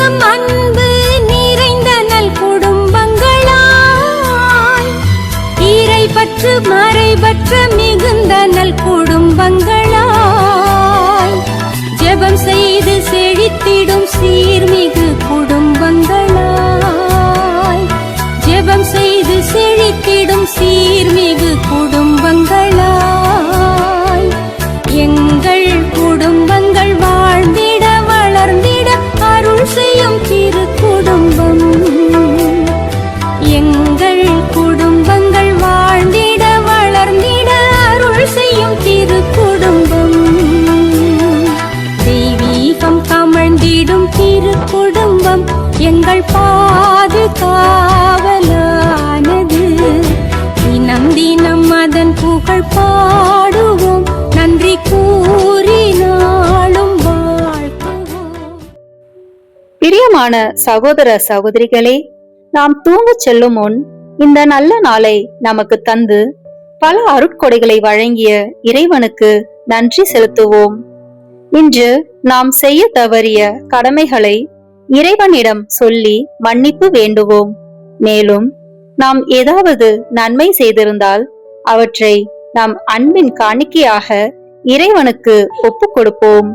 பாசம் அன்பு நிறைந்த நல் குடும்பங்களாய். ஈரை பற்று மறைபற்ற மிகுந்த நல் குடும்பங்களாய் பிரியமான சகோதர சகோதரிகளே நாம் தூங்கச் செல்லும் முன் இந்த நல்ல நாளை நமக்கு தந்து பல அருட்கொடைகளை வழங்கிய இறைவனுக்கு நன்றி செலுத்துவோம். இன்று நாம் செய்ய தவறிய கடமைகளை இறைவனிடம் சொல்லி மன்னிப்பு வேண்டுவோம். மேலும் நாம் ஏதாவது நன்மை செய்திருந்தால் அவற்றை நாம் அன்பின் காணிக்கையாக இறைவனுக்கு ஒப்புக் கொடுப்போம்.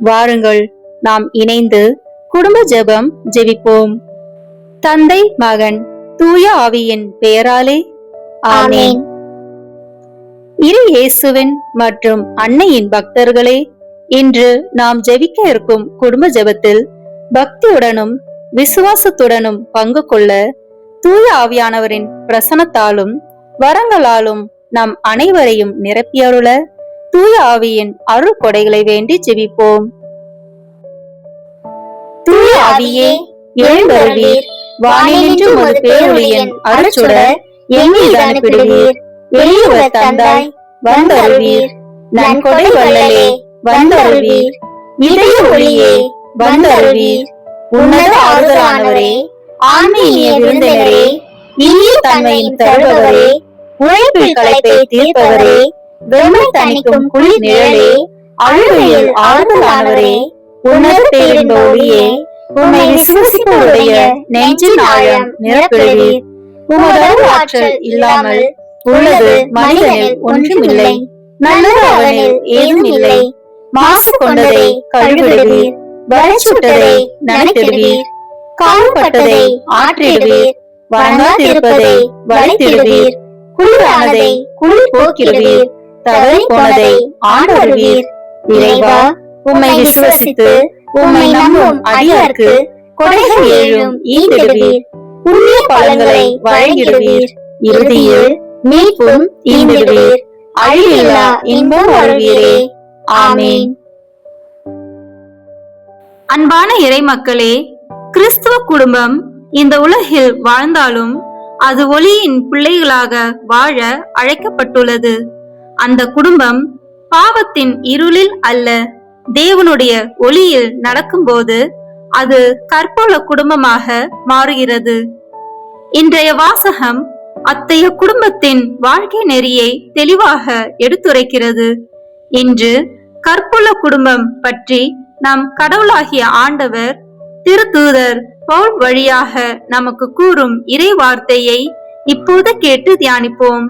வாருங்கள் நாம் இணைந்து குடும்ப ஜெபம் ஜெபிப்போம். தந்தை மகன் தூய ஆவியின் பெயராலே ஆமென். இரு இயேசுவின் மற்றும் அன்னையின் பக்தர்களே இன்று நாம் ஜெபிக்க இருக்கும் குடும்ப ஜெபத்தில் பக்தியுடனும் விசுவாசத்துடனும் பங்கு கொள்ள தூய ஆவியானவரின் பிரசனத்தாலும் வரங்களாலும் நம் அனைவரையும் நிரப்பியருள தூய ஆவியின் அருள் கொடைகளை வேண்டி ஜெபிப்போம். ஆவியே எழுந்தருளீர். வானினின்று உமது பேருளியன் அருச்சுடர் எம்மீது அனுப்பிடுவீர். எளியவர் தந்தாய் வந்தருவீர் நன்கொடை வள்ளலே வந்தருவீர் இதய ஒளியே வந்தருவீர் உன்னத ஆறுதலானவரே ஆன்மீக விருந்தினரே இனிய தன்மையின் தருபவரே உழைப்பில் களைப்பை தீர்ப்பவரே வெம்மை தணிக்கும் குளிர் நிழலே அழுகையில் ஆறுதலானவரே உன்னத பேரின் ஒளியே உம்மை விசுவசிப்பவருடைய நெஞ்சின் ஆழம் நிரப்பிடுவீர். உமது ஆற்றல் இல்லாமல் உள்ளது மனிதனில் ஒன்றுமில்லை. நல்லது அவனில் ஏதும் இல்லை மாசு கொண்டதை கழுவிடுவீர். வரைச்சுட்டதை நனைத்திடுவீர் கால்பட்டதை ஆற்றிடுவீர். வணங்காதிருப்பதை வளைத்திடுவீர். குளிரானதை குளிர் போக்கிடுவீர். தவறி போனதை ஆண்டருவீர். இறைவா உம்மை விசுவசித்து உம்மை நம்பும் அடியார்க்கு கொடைகள் ஏழும் ஈந்திடுவீர் புண்ணிய பலன்களை வழங்கிடுவீர். இறுதியில் மீட்பும் ஈந்திடுவீர் அழிவில்லா இன்பம் அருள்வீரே. ஆமேன். அன்பான இறைமக்களே கிறிஸ்துவ குடும்பம் இந்த உலகில் வாழ்ந்தாலும் அது ஒளியின் பிள்ளைகளாக வாழ அழைக்கப்பட்டுள்ளது. அந்த குடும்பம் பாவத்தின் இருளில் அல்ல தேவனுடைய ஒளியில் நடக்கும்போது அது கற்போல குடும்பமாக மாறுகிறது. இன்றைய வாசகம் அத்தைய குடும்பத்தின் வாழ்க்கை நெறியை தெளிவாக எடுத்துரைக்கிறது. இன்று கற்புள்ள குடும்பம் பற்றி நம் கடவுளாகிய ஆண்டவர் திருத்தூதர் பவுல் வழியாக நமக்கு கூறும் இறை வார்த்தையை இப்போது கேட்டு தியானிப்போம்.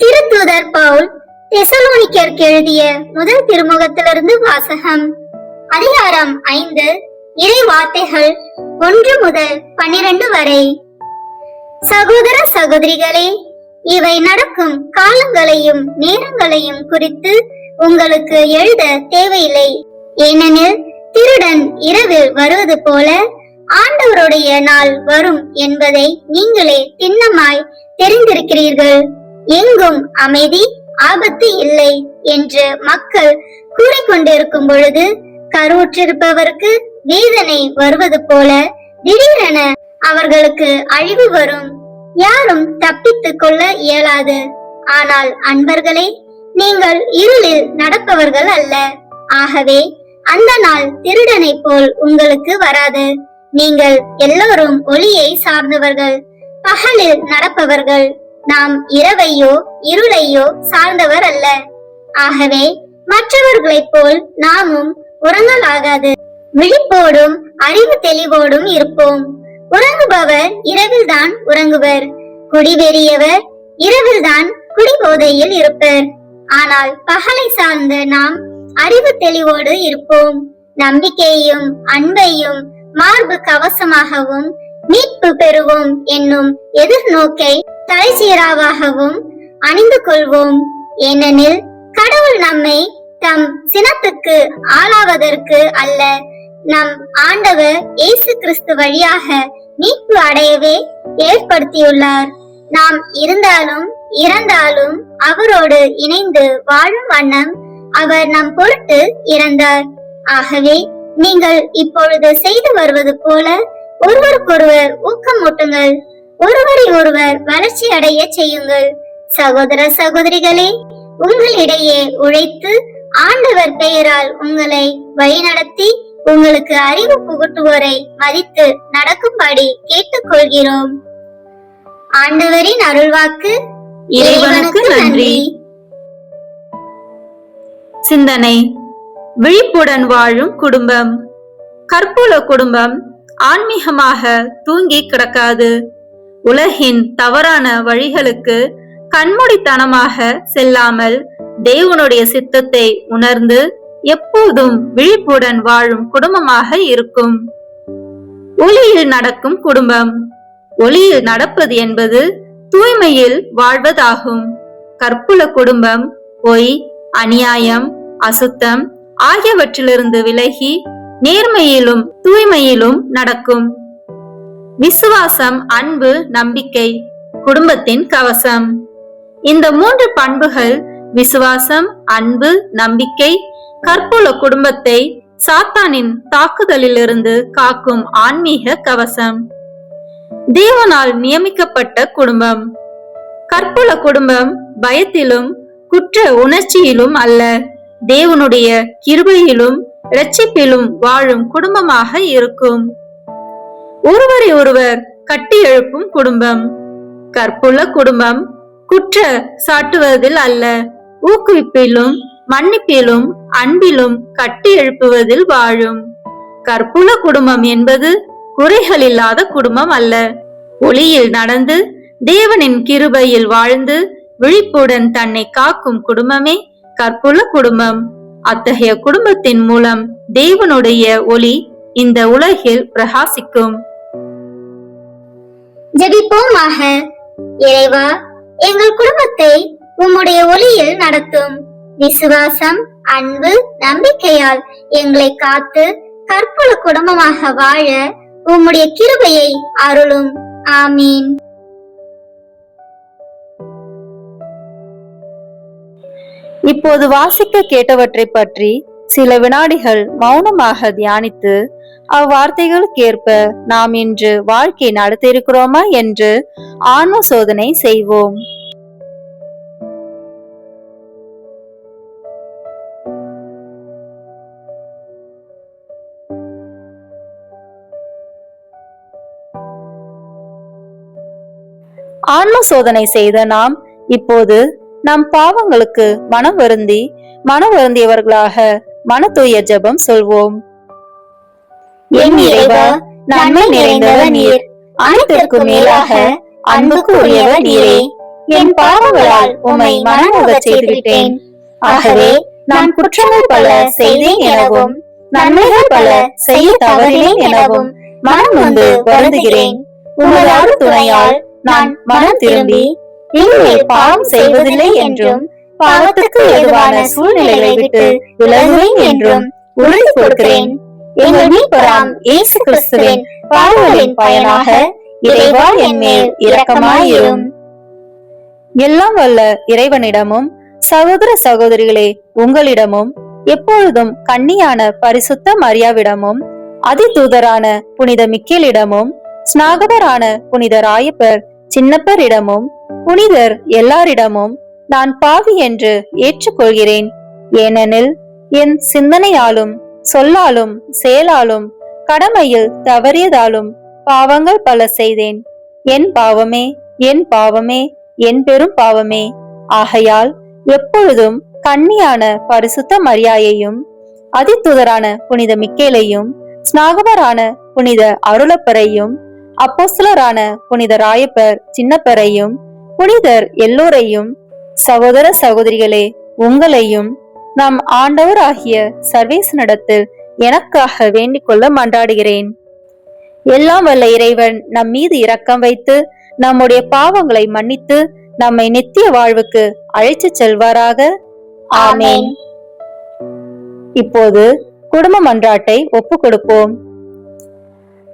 திருத்தூதர் பவுல் தெசலோனிக்கருக்கு எழுதிய முதல் திருமுகத்திலிருந்து வாசகம். அதிகாரம் ஐந்து. இறை வார்த்தைகள் ஒன்று முதல் பன்னிரண்டு வரை. சகோதர சகோதரிகளே இவை நடக்கும் காலங்களையும் நேரங்களையும் குறித்து உங்களுக்கு எழுத தேவையில்லை. ஏனெனில் திருடன் இரவில் வருவது போல ஆண்டவருடைய நாள் வரும் என்பதை நீங்களே திண்ணமாய் தெரிந்திருக்கிறீர்கள். எங்கும் அமைதி ஆபத்து இல்லை என்று மக்கள் கூறிக்கொண்டிருக்கும் பொழுது கருவுற்றிருப்பவருக்கு வேதனை வருவது போல திடீரென அவர்களுக்கு அழிவு வரும். யாரும் தப்பித்துக் கொள்ள இயலாது. ஆனால் அன்பர்களே நீங்கள் இருளில் நடப்பவர்கள் அல்ல. ஆகவே அந்த நாள் திருடனைப் போல் உங்களுக்கு வராது. நீங்கள் எல்லோரும் ஒளியை சார்ந்தவர்கள் பகலில் நடப்பவர்கள். நாம் இரவையோ இருளையோ சார்ந்தவர் அல்ல. ஆகவே மற்றவர்களைப் போல் நாமும் உறங்கலாகாது. விழிப்போடும் அறிவு தெளிவோடும் இருப்போம். உறங்குபவர் இரவில்தான் உறங்குவர். குடிவெறியவர் இரவில் தான் குடிபோதையில் இருப்பர். ஆனால் பகலை சார்ந்த நாம் அறிவு தெளிவோடு இருப்போம். நம்பிக்கையும் அன்பையும் மார்பு கவசமாகவும் மீட்பு பெறுவோம் என்னும் எதிர்நோக்கை தலைச்சீராவாகவும் அணிந்து கொள்வோம். ஏனெனில் கடவுள் நம்மை தம் சினத்துக்கு ஆளாவதற்கு அல்ல. நம் ஆண்டவர் இயேசு கிறிஸ்து வழியாக மீட்பு அடையவே ஏற்படுத்தியுள்ளார். நாம் இருந்தாலும் இறந்தாலும் அவரோடு இணைந்து வாழும் வண்ணம் அவர் நம் பொருட்டு இறந்தார். ஆகவே நீங்கள் இப்பொழுது செய்து வருவது போல ஒருவருக்கொருவர் ஊக்கமூட்டுங்கள். ஒருவரை ஒருவர் வளர்ச்சி அடைய செய்யுங்கள். சகோதர சகோதரிகளே உங்களிடையே உழைத்து ஆண்டவர் பெயரால் உங்களை வழிநடத்தி உங்களுக்கு அறிவு புகட்டுவோரை மதித்து நடக்கும்படி கேட்டுக்கொள்கிறோம். ஆண்டவரின் அருள்வாக்கு இறைவனுக்கு நன்றி. சிந்தனை. விழிப்புடன் வாழும் குடும்பம். கற்பூல குடும்பம் ஆன்மீகமாக தூங்கி கிடக்காது. உலகின் தவறான வழிகளுக்கு கண்மூடித்தனமாக செல்லாமல் தேவனுடைய சித்தத்தை உணர்ந்து எப்போதும் விழிப்புடன் வாழும் குடும்பமாக இருக்கும். ஒளியில் நடக்கும் குடும்பம். ஒளியில் நடப்பது என்பது தூய்மையில் வாழ்வதாகும். கற்புல குடும்பம் பொய் அநியாயம் அசுத்தம் ஆகியவற்றிலிருந்து விலகி நேர்மையிலும் தூய்மையிலும் நடக்கும். விசுவாசம் அன்பு நம்பிக்கை குடும்பத்தின் கவசம். இந்த மூன்று பண்புகள் விசுவாசம் அன்பு நம்பிக்கை கற்புல குடும்பத்தை சாத்தானின் தாக்குதலிலிருந்து காக்கும் ஆன்மீக கவசம். தேவனால் நியமிக்கப்பட்ட குடும்பம். கற்புல குடும்பம் பயத்திலும் குற்ற உணர்ச்சியிலும் அல்ல. தேவனுடைய கிருபையிலும் இரட்சிப்பிலும் வாழும் குடும்பமாக இருக்கும். ஒருவரை ஒருவர் கட்டி எழுப்பும் குடும்பம். கற்புள்ள குடும்பம் குற்ற சாட்டுவதில் அல்ல. ஊக்குவிப்பிலும் மன்னிப்பிலும் அன்பிலும் கட்டி எழுப்புவதில் வாழும். கற்புள்ள குடும்பம் என்பது குறைகள் இல்லாத குடும்பம் அல்ல. ஒளியில் நடந்து தேவனின் கிருபையில் வாழ்ந்து விழிப்புடன் தன்னை காக்கும் குடும்பமே கற்புள்ள குடும்பம். அத்தகைய குடும்பத்தின் மூலம் தேவனுடைய ஒளி இந்த உலகில் பிரகாசிக்கும். ஜெபிப்போமாக. இறைவா எங்கள் குடும்பத்தை உம்முடைய ஒளியில் நடத்தும். விசுவாசம் அன்பு நம்பிக்கையால் எங்களை காத்து கற்புல குடும்பமாக வாழ உம்முடைய கிருபையை அருளும். ஆமீன். இப்போது வாசிக்க கேட்டவற்றை பற்றி சில வினாடிகள் மௌனமாக தியானித்து அவ்வார்த்தைகளுக்கேற்ப நாம் இன்று வாழ்க்கை நடத்தியிருக்கிறோமா என்று ஆன்ம சோதனை செய்வோம். ஆன்ம சோதனை செய்த நாம் இப்போது நம் பாவங்களுக்கு மனம் வருந்தி மனம் வருந்தியவர்களாக மன தூய ஜெபம் சொல்வோம். என் இறைவா நன்மை நிறைந்தவர் நீர். அனைத்திற்கும் மேலாக அன்புக்கு உரியவர் நீரே. என் பாவங்களால் உம்மை மனமுகச் செய்துவிட்டேன். ஆகவே நான் குற்றங்கள் பல செய்தேன் எனவும் நன்மைகள் பல செய்ய தவறினேன் எனவும் மனம் வந்து வருந்துகிறேன். உமது அருள் துணையால் நான் மனம் திரும்பி இனிமேல் பாவம் செய்வதில்லை என்றும் பாவத்துக்கு ஏதுவான சூழ்நிலைகளை விட்டு விலகுவேன் என்றும் உறுதி கொடுக்கிறேன். எங்கள் மீட்பராம் இயேசு கிறிஸ்துவின் பாடுகளின் பயனாக இறைவா என் மேல் இரக்கமாயிரும். எல்லாம் வல்ல இறைவனிடமும் சகோதர சகோதரிகளே உங்களிடமும் எப்பொழுதும் கன்னியான பரிசுத்த மரியாவிடமும் அதிதூதரான புனித மிக்கேலிடமும் ஸ்நாகதரான புனித ராயப்பர் சின்னப்பரிடமும் புனிதர் எல்லாரிடமும் நான் பாவி என்று ஏற்றுக்கொள்கிறேன். ஏனெனில் என் சிந்தனையாலும் சொல்லாலும் செயலாலும் கடமையில் தவறியதாலும் பாவங்கள் பல செய்தேன். என் பாவமே என் பாவமே என் பெரும் பாவமே. ஆகையால் எப்பொழுதும் கண்ணியான பரிசுத்த மரியாயையும் அதித்துதரான புனித மிக்கேலையும் ஸ்நாகபரான புனித அருளப்பரையும் அப்போஸ்தலரான புனித ராயப்பர் சின்னப்பரையும் புனிதர் எல்லோரையும் சகோதர சகோதரிகளே உங்களையும் நம் ஆண்டவராகிய சர்வேசனிடத்தில் எனக்காக வேண்டிக் கொள்ள மன்றாடுகிறேன். எல்லாம் வல்ல இறைவன் நம் மீது இரக்கம் வைத்து நம்முடைய பாவங்களை மன்னித்து நம்மை நித்திய வாழ்வுக்கு அழைத்துச் செல்வாராக. ஆமேன். இப்போது குடும்ப மன்றாட்டை ஒப்பு கொடுப்போம்.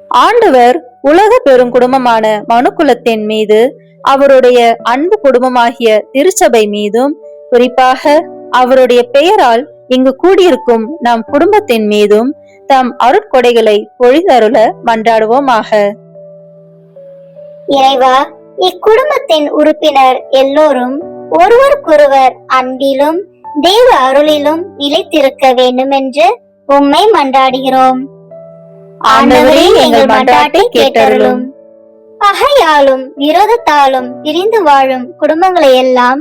ஆண்டவர் உலக பெருங்குடும்பமான மனுக்குலத்தின் மீது அவருடைய அன்பு குடும்பமாகிய திருச்சபை மீதும் குறிப்பாக அவருடைய பெயரால் இங்கு கூடியிருக்கும் நம் குடும்பத்தின் மீதும் தம் அருட்கொடைகளை பொழிதருள மன்றாடுவோமாக. இறைவா இக்குடும்பத்தின் உறுப்பினர் எல்லோரும் ஒருவருக்கொருவர் அன்பிலும் தேவ அருளிலும் நிலைத்திருக்க வேண்டும் என்று உம்மை மன்றாடுகிறோம். ஆண்டவரே எங்கள் மன்றாட்டை கேட்டருளும். பகையாலும் விரோதத்தாலும் பிரிந்து வாழும் குடும்பங்களை எல்லாம்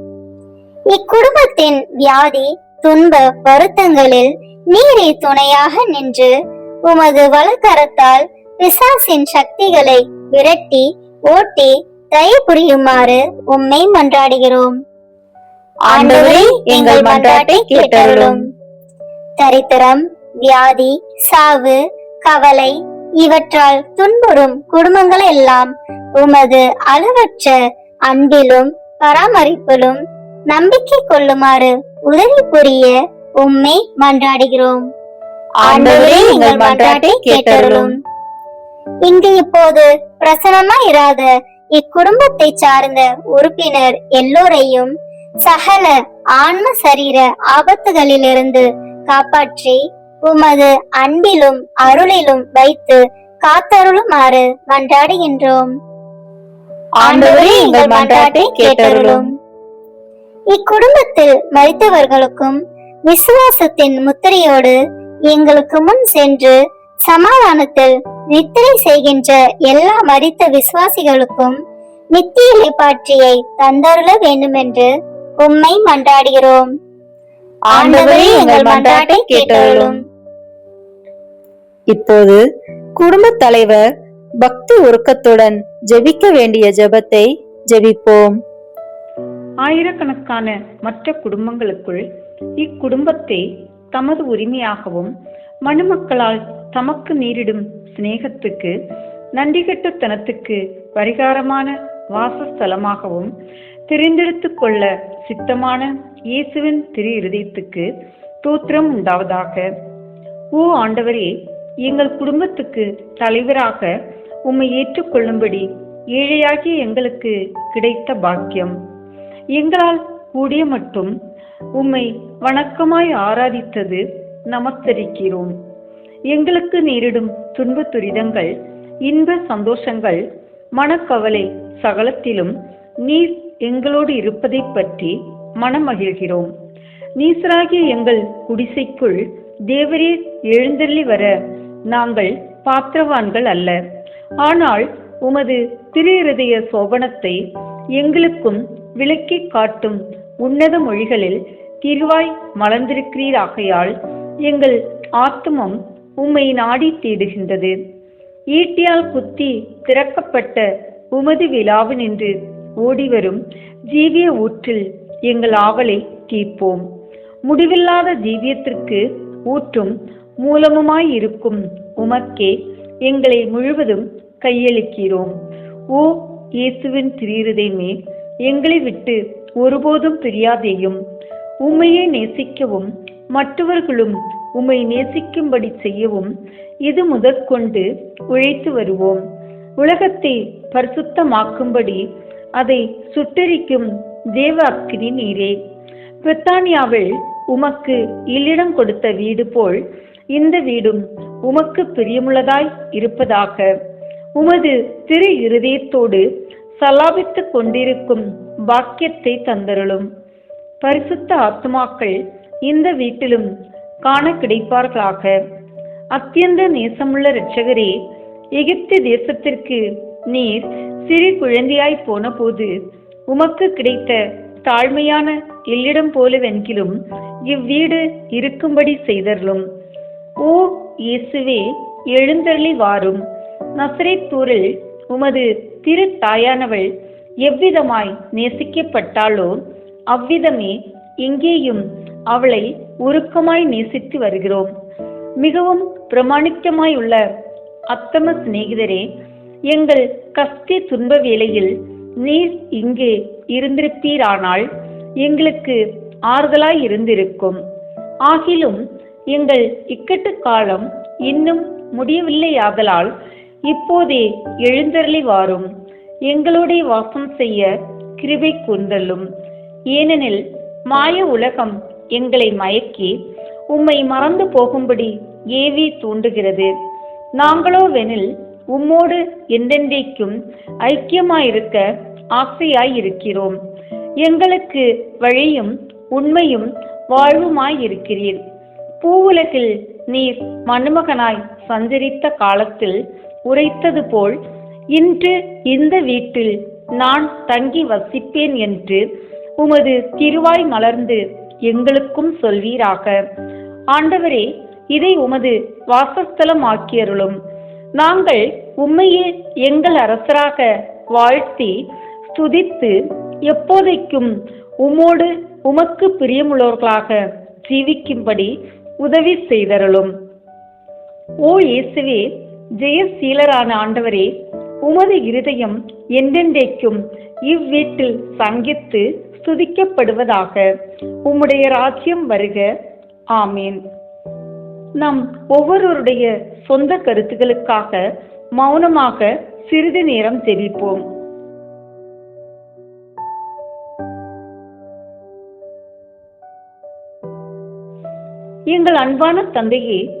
இக்குடும்பத்தின் வியாதி துன்ப வருத்தங்களில் நீரே துணையாக நின்று உமது வலக்கரத்தால் பிசாசின் சக்திகளை விரட்டி ஓட்டி தயை புரியுமாறு உம்மை மன்றாடுகிறோம். ஆண்டவரே எங்கள் மன்றாட்டை கேட்டருளும். தரித்திரம் வியாதி சாவு கவலை இவற்றால் துன்புறும் குடும்பங்கள் எல்லாம் உமது அளவற்ற அன்பிலும் பராமரிப்பிலும் நம்பிக்கை கொள்ளுமாறு உதவி புரிய உம்மை மன்றாடுகிறோம். ஆண்டவரே எங்கள் மன்றாட்டை கேட்டருளும். இங்கு இப்போது பிரசனமா இராத இக்குடும்பத்தை சார்ந்த உறுப்பினர் எல்லோரையும் சகல ஆன்ம சரீர ஆபத்துகளிலிருந்து காப்பாற்றி உமது அன்பிலும் அருளிலும் வைத்து காத்தருளுமாறு மன்றாடுகின்றோம். ஆண்டவரே எங்கள் மன்றாட்டை கேட்டருளும். இக்குடும்பத்தில் மரித்தவர்களுக்கும் விசுவாசத்தின் முத்திரையோடு எங்களுக்கு முன் சென்று சமாதானத்தில் நித்திரை செய்கின்ற எல்லா மரித்த விசுவாசிகளுக்கும் நித்திய இளைப்பாற்றியை தந்தருள வேண்டுமென்று உம்மை மன்றாடுகிறோம். ஆண்டவரே எங்கள் மன்றாட்டை கேட்டருளும். இப்போது குடும்பத் தலைவர் பக்தி உருக்கத்துடன் ஜெபிக்க வேண்டிய ஜெபத்தை ஜெபிப்போம். ஆயிரக்கணக்கான மற்ற குடும்பங்களுக்குள் இக்குடும்பத்தை தமது உரிமையாகவும் மணமக்களால் தமக்கு நேரிடும் சிநேகத்துக்கு நன்றிகட்டுத்தனத்துக்கு பரிகாரமான வாசஸ்தலமாகவும் தெரிந்தெடுத்து கொள்ள சித்தமான இயேசுவின் திரு இருதயத்துக்கு தோத்திரம் உண்டாவதாக. ஓ ஆண்டவரே எங்கள் குடும்பத்துக்கு தலைவராக உம்மை ஏற்றுக்கொள்ளும்படி ஏழையாகிய எங்களுக்கு கிடைத்த பாக்கியம். எங்களால் கூடிய மட்டும் உம்மை வணக்கமாய் ஆராதித்தது நமஸ்தரிக்கிறோம் எங்களுக்கு நேரிடும் துன்ப துரிதங்கள் இன்ப சந்தோஷங்கள் மனக்கவலை சகலத்திலும் நீர் எங்களோடு இருப்பதைப் பற்றி மனமகிழ்கிறோம். நீசராகிய எங்கள் குடிசைக்குள் தேவரே எழுந்தள்ளி வர நாங்கள் பாத்திரவான்கள் அல்ல. ஆனால் உமது திரு இருதய சோபனத்தை எங்களுக்கும் விளக்கி காட்டும் உன்னத மொழிகளில் திருவாய் மலர்ந்திருக்கிறீராகையால் எங்கள் ஆத்மம் உம்மை நாடி தேடுகின்றது. ஈட்டியால் குத்தி திறக்கப்பட்ட உமது விழாவினின்று ஓடிவரும் ஜீவிய ஊற்றில் எங்கள் ஆவலை தீர்ப்போம். முடிவில்லாத ஜீவியத்திற்கு ஊற்றும் மூலமுமாய் இருக்கும் உமக்கே எங்களை முழுவதும் கையளிக்கிறோம். ஓ இயேசுவின் திரியுதயமே எங்களை விட்டு ஒருபோதும் பிரியாதேயும். உம்மையே நேசிக்கவும் மற்றவர்களும் உம்மை நேசிக்கும்படி செய்யவும் இது முதற்கொண்டு உழைத்து வருவோம். உலகத்தை பரிசுத்தமாக்கும்படி அதை சுட்டரிக்கும் தேவ அக்னி நீரே. பிரித்தானியாவில் உமக்கு இல்லிடம் கொடுத்த வீடு போல் இந்த வீடும் உமக்கு பிரியமுள்ளதாய் இருப்பதாக. உமது திரு இருதயத்தோடு சலாபித்துக் கொண்டிருக்கும் பாக்கியத்தை தந்தருளும். பரிசுத்த ஆத்மாக்கள் இந்த வீட்டிலும் காண கிடைப்பார்களாக. அத்தியந்த நேசமுள்ள இரட்சகரே எகிப்து தேசத்திற்கு நீர் சிறு குழந்தையாய் போன போது உமக்கு கிடைத்த தாழ்மையான எல்லிடம் போலவென்கிலும் இவ்வீடு இருக்கும்படி செய்தருளும். ஓ இயேசுவே எழுந்தருளி வாரும் நசரேத்தூரில் உமது திரு தாயானவள் எவ்விதமாய் நேசிக்கப்பட்டாளோ அவ்விதமே இங்கேயும் அவளை உருக்கமாய் நேசித்து வருகிறோம். மிகவும் பிரமாணிக்கமாய் உள்ள அத்தம சிநேகிதரே எங்கள் கஷ்ட துன்ப வேளையில் நீர் இங்கே இருந்திருப்பீரானால் எங்களுக்கு ஆறுதலாய் இருந்திருக்கும். ஆகிலும் எங்கள் இக்கட்டு காலம் இன்னும் முடியவில்லையாதலால் இப்போதே எழுந்தருளி வாரும். எங்களுடைய வாசம் செய்ய கிருபை கூர்ந்தள்ளும். ஏனெனில் மாய உலகம் எங்களை மயக்கி உம்மை மறந்து போகும்படி ஏவி தூண்டுகிறது. நாங்களோ வெனில் உம்மோடு எந்தெந்தைக்கும் ஐக்கியமாயிருக்க ஆசையாயிருக்கிறோம். எங்களுக்கு வழியும் உண்மையும் வாழ்வுமாய் இருக்கிறீர் பூவுலகில் நீர் மணமகனாய் சஞ்சரித்த காலத்தில் உரைத்தது போல் இன்று இந்த வீட்டில் நான் தங்கி வசிப்பேன் என்று உமது திருவாய் மலர்ந்து எங்களுக்கும் சொல்வீராக. ஆண்டவரே இதை உமது வாசஸ்தலம் ஆக்கியருளும் நாங்கள் உம்மையே எங்கள் அரசராக வாழ்த்தி துதித்து எப்போதைக்கும் உமோடு உமக்கு பிரியமுள்ளவர்களாக ஜீவிக்கும்படி உதவி செய்தருளும். ஓ இயேசுவே ஜெயசீலரான ஆண்டவரே உமது இருதயம் என்றென்றைக்கும் இவ்வீட்டில் சங்கித்து துதிக்கப்படுவதாக உம்முடைய ராஜ்யம் வருக. ஆமீன். நம் ஒவ்வொருவருடைய சொந்த கருத்துக்களுக்காக மௌனமாக சிறிது நேரம் தெரிவிப்போம் எங்கள் அன்பான தந்தையே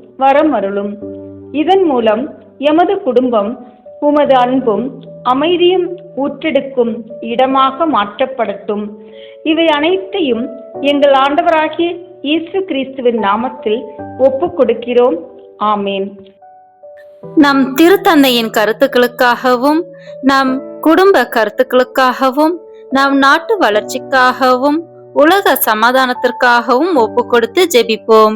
வரம் அருளும் இதன் மூலம் எமது குடும்பம் உமது அன்பும் அமைதியும் ஊற்றெடுக்கும் இடமாக மாற்றப்படட்டும். இவை அனைத்தையும் எங்கள் ஆண்டவராகிய இயேசு கிறிஸ்துவின் நாமத்தில் ஒப்பு கொடுக்கிறோம். ஆமேன். நம் திருத்தந்தையின் கருத்துக்களுக்காகவும் நம் குடும்ப கருத்துக்களுக்காகவும் நம் நாட்டு வளர்ச்சிக்காகவும் உலக சமாதானத்திற்காகவும் ஒப்பு கொடுத்து ஜெபிப்போம்.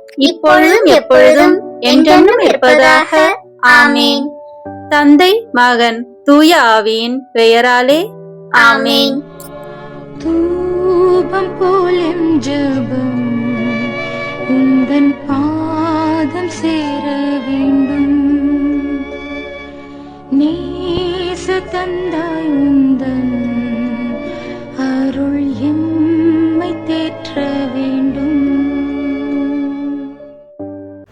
இப்பொழுதும் எப்பொழுதும் என்றென்றும் இருப்பதாக. ஆமேன். தந்தை மகன் தூய ஆவியின் பெயராலே ஆமேன். தூபம் போலும் ஜெபம் உந்தன் பாதம் சேர வேண்டும். நேச தந்தாய் உந்தன் அருள் எம்மை தேற்ற